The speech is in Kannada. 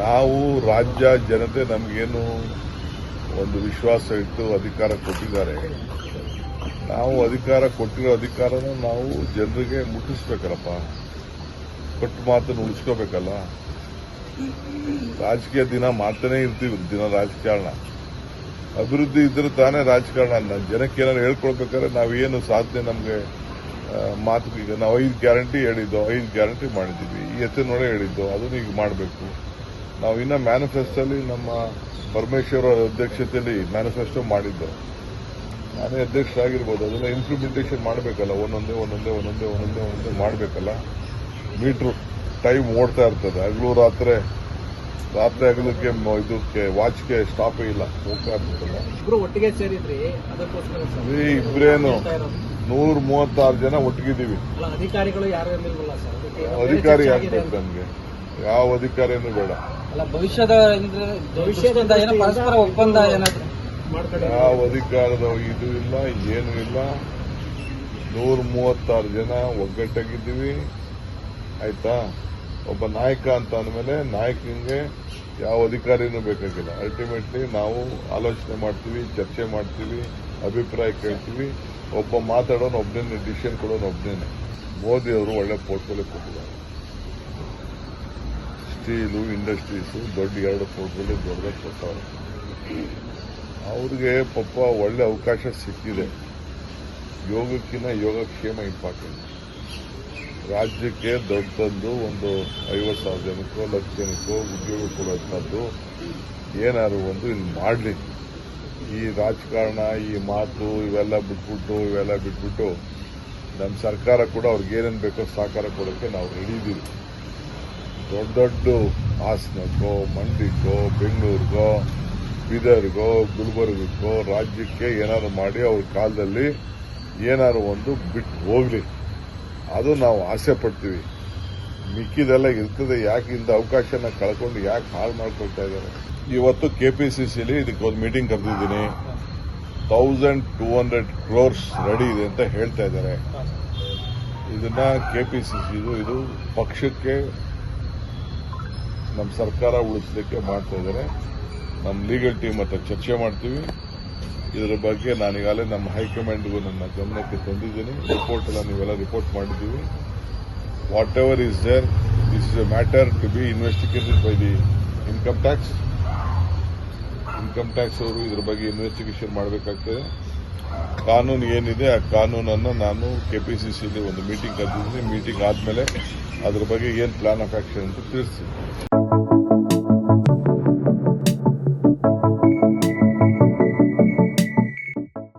ನಾವು ರಾಜ್ಯ ಜನತೆ ನಮಗೇನು ಒಂದು ವಿಶ್ವಾಸ ಇಟ್ಟು ಅಧಿಕಾರ ಕೊಟ್ಟಿದ್ದಾರೆ. ನಾವು ಅಧಿಕಾರ ಕೊಟ್ಟಿರೋ ಅಧಿಕಾರನ ನಾವು ಜನರಿಗೆ ಮುಟ್ಟಿಸ್ಬೇಕಲ್ಲಪ್ಪ. ಕೊಟ್ಟು ಮಾತನ್ನು ಉಳಿಸ್ಕೋಬೇಕಲ್ಲ. ರಾಜಕೀಯ ದಿನ ಮಾತನೇ ಇರ್ತೀವಿ, ದಿನ ರಾಜಕಾರಣ. ಅಭಿವೃದ್ಧಿ ಇದ್ರೆ ತಾನೇ ರಾಜಕಾರಣ. ಜನಕ್ಕೆ ಏನಾದ್ರು ಹೇಳ್ಕೊಳ್ಬೇಕಾದ್ರೆ ನಾವೇನು ಸಾಧನೆ ನಮಗೆ ಮಾತು ಈಗ ನಾವು ಐದು ಗ್ಯಾರಂಟಿ ಹೇಳಿದ್ದೋ, ಐದು ಗ್ಯಾರಂಟಿ ಮಾಡಿದ್ದೀವಿ. ಈ ಎತ್ತೆ ನೋಡೇ ಹೇಳಿದ್ದೋ, ಅದನ್ನು ಈಗ ಮಾಡಬೇಕು. ನಾವು ಇನ್ನ ಮ್ಯಾನಿಫೆಸ್ಟೋಲಿ ನಮ್ಮ ಪರಮೇಶ್ವರ ಅವರ ಅಧ್ಯಕ್ಷತೆಯಲ್ಲಿ ಮ್ಯಾನಿಫೆಸ್ಟೋ ಮಾಡಿದ್ದೆ. ನಾನೇ ಅಧ್ಯಕ್ಷರಾಗಿರ್ಬೋದು ಅದನ್ನ ಇಂಪ್ಲಿಮೆಂಟೇಷನ್ ಮಾಡಬೇಕಲ್ಲ ಒಂದೊಂದೇ ಒಂದೊಂದೇ ಒಂದೊಂದೇ ಒಂದೊಂದೇ ಒಂದೊಂದೇ ಮಾಡಬೇಕಲ್ಲ. ಮೀಟ್ರು ಟೈಮ್ ಓಡ್ತಾ ಇರ್ತದೆ. ಹಗಲು ರಾತ್ರಿ ರಾತ್ರಿ ಹಗಲಕ್ಕೆ ಇದಕ್ಕೆ ವಾಚ್ಗೆ ಸ್ಟಾಪ್ ಇಲ್ಲ. ಹೋಗ್ತಾ ಇರ್ತದಲ್ಲ ಇಬ್ರೇನು. ನೂರ ಮೂವತ್ತಾರು ಜನ ಒಟ್ಟಿಗಿದ್ದೀವಿ. ಅಧಿಕಾರಿ ಆಗ್ಬೇಕು ನಮ್ಗೆ? ಯಾವ ಅಧಿಕಾರಿನೂ ಬೇಡ. ಅಲ್ಲ ಭವಿಷ್ಯದ ಏನೋ ಪರಸ್ಪರ ಒಪ್ಪಂದ ಏನಾದ್ರು? ಯಾವ ಅಧಿಕಾರದ ಇದು ಇಲ್ಲ ಏನು ಇಲ್ಲ. ನೂರ ಮೂವತ್ತಾರು ಜನ ಒಗ್ಗಟ್ಟಾಗಿದ್ದೀವಿ. ಆಯ್ತಾ? ಒಬ್ಬ ನಾಯಕ ಅಂತ ಅಂದಮೇಲೆ ನಾಯಕನಿಗೆ ಯಾವ ಅಧಿಕಾರಿನೂ ಬೇಕಾಗಿಲ್ಲ. ಅಲ್ಟಿಮೇಟ್ಲಿ ನಾವು ಆಲೋಚನೆ ಮಾಡ್ತೀವಿ ಚರ್ಚೆ ಮಾಡ್ತೀವಿ ಅಭಿಪ್ರಾಯ ಕೇಳ್ತೀವಿ. ಒಬ್ಬ ಮಾತಾಡೋನು ಒಬ್ಬನೇ ಡಿಸಿಷನ್ ಕೊಡೋನು ಒಬ್ಬನೇ ಮೋದಿ ಅವರು ಒಳ್ಳೆ ಪೋರ್ಟ್ಫೋಲಿಯೋ ಕೊಟ್ಟಿದ್ದಾರೆ. ಸ್ಟೀಲು ಇಂಡಸ್ಟ್ರೀಸು ದೊಡ್ಡ ಎರಡು ಪೋರ್ಟ್ಫೋಲಿಯೋ ದೊಡ್ಡದಾಗಿ ಕೊಟ್ಟವ್ರೆ ಅವ್ರಿಗೆ ಪಾಪ ಒಳ್ಳೆ ಅವಕಾಶ ಸಿಕ್ಕಿದೆ. ಯೋಗಕ್ಕಿಂತ ಯೋಗಕ್ಷೇಮ ಇಂಪಾರ್ಟೆಂಟ್ ರಾಜ್ಯಕ್ಕೆ ದೊಡ್ಡದೊಂದು ಒಂದು ಐವತ್ತು ಸಾವಿರ ಜನಕ್ಕೋ, ಲಕ್ಷ ಜನಕ್ಕೋ ಉದ್ಯೋಗ ಕೊಡುವಂಥದ್ದು ಏನಾದ್ರು ಒಂದು ಇಲ್ಲಿ ಮಾಡಲಿ. ಈ ರಾಜಕಾರಣ, ಈ ಮಾತು ಇವೆಲ್ಲ ಬಿಟ್ಬಿಟ್ಟು ಇವೆಲ್ಲ ಬಿಟ್ಬಿಟ್ಟು ನಮ್ಮ ಸರ್ಕಾರ ಕೂಡ ಅವ್ರಿಗೆ ಏನೇನು ಬೇಕೋ ಸಹಕಾರ ಕೊಡೋಕ್ಕೆ ನಾವು ರೆಡಿ ಇದ್ದೀವಿ ದೊಡ್ಡ ದೊಡ್ಡ ಹಾಸನಕ್ಕೋ ಮಂಡ್ಯಕ್ಕೋ ಬೆಂಗಳೂರಿಗೋ ಬೀದರ್ಗೋ ಗುಲ್ಬರ್ಗಕ್ಕೋ ರಾಜ್ಯಕ್ಕೆ ಏನಾದ್ರು ಮಾಡಿ ಅವ್ರ ಕಾಲದಲ್ಲಿ ಏನಾದ್ರು ಒಂದು ಬಿಟ್ಟು ಹೋಗ್ಲಿ. ಅದು ನಾವು ಆಸೆ ಪಡ್ತೀವಿ. ಮಿಕ್ಕಿದೆಲ್ಲ ಇರ್ತದೆ, ಯಾಕೆ ಇಂದ ಅವಕಾಶನ ಕಳ್ಕೊಂಡು ಯಾಕೆ ಹಾಳು ಮಾಡ್ಕೊಳ್ತಾ ಇದ್ದಾರೆ? ಇವತ್ತು ಕೆ ಪಿ ಸಿ ಸಿಲಿ ಇದಕ್ಕೆ ಒಂದು meeting ಕರೆದಿದ್ದೀನಿ. Thousand two hundred crores ready ಇದೆ ಅಂತ ಹೇಳ್ತಾ ಇದ್ದಾರೆ. ಇದನ್ನ ಸಿದು ಇದು ಪಕ್ಷಕ್ಕೆ ನಮ್ಮ ಸರ್ಕಾರ ಉಳಿಸಲಿಕ್ಕೆ ಮಾಡ್ತಾ ಇದ್ದಾರೆ ನಮ್ಮ ಲೀಗಲ್ ಟೀಮ್ ಹತ್ರ ಚರ್ಚೆ ಮಾಡ್ತೀವಿ. ಇದರ ಬಗ್ಗೆ ನಾನೀಗಾಗಲೇ ನಮ್ಮ ಹೈಕಮಾಂಡ್ಗೂ ನನ್ನ ಗಮನಕ್ಕೆ ತಂದಿದ್ದೀನಿ. ರಿಪೋರ್ಟ್ ಎಲ್ಲ ನೀವೆಲ್ಲ ರಿಪೋರ್ಟ್ ಮಾಡಿದ್ದೀವಿ. Whatever is there this is a matter to be investigated by the income tax income tax ಅವರು ಇದ್ರ ಬಗ್ಗೆ ಇನ್ವೆಸ್ಟಿಗೇಷನ್ ಮಾಡಬೇಕಾಗ್ತದೆ. ಕಾನೂನು ಏನಿದೆ, ಆ ಕಾನೂನನ್ನು ನಾನು ಕೆಪಿಸಿಸಿಲಿ ಒಂದು ಮೀಟಿಂಗ್ ಕರೆದಿದ್ದೀನಿ. ಮೀಟಿಂಗ್ ಆದಮೇಲೆ ಅದ್ರ ಬಗ್ಗೆ ಏನು ಪ್ಲಾನ್ ಆಫ್ ಆಕ್ಷನ್ ಅಂತ ತಿಳಿಸ್ತೀನಿ.